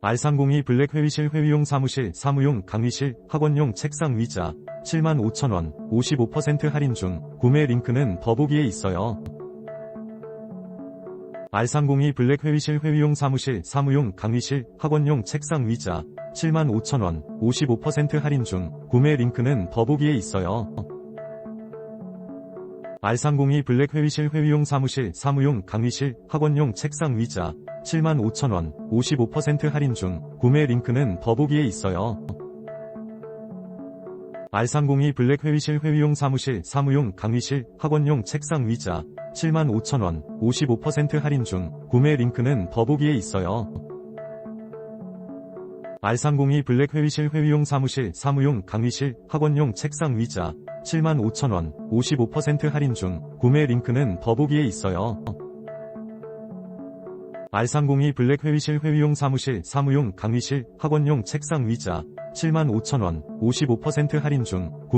R302 블랙 회의실 회의용 사무실 사무용 강의실 학원용 책상 의자 75,000원 55% 할인 중 구매 링크는 더보기에 있어요. R302 블랙 회의실 회의용 사무실 사무용 강의실 학원용 책상 의자 75,000원 55% 할인 중 구매 링크는 더보기에 있어요. R302 블랙 회의실 회의용 사무실 사무용 강의실 학원용 책상 의자 75,000원 55% 할인 중 구매 링크는 더보기에 있어요. R302 블랙 회의실 회의용 사무실 사무용 강의실 학원용 책상 의자 75,000원 55% 할인 중 구매 링크는 더보기에 있어요. R302 블랙 회의실 회의용 사무실 사무용 강의실 학원용 책상 의자 75,000원 55% 할인 중 구매 링크는 더보기에 있어요. R302 블랙 회의실 회의용 사무실 사무용 강의실 학원용 책상 의자 75,000원 55% 할인 중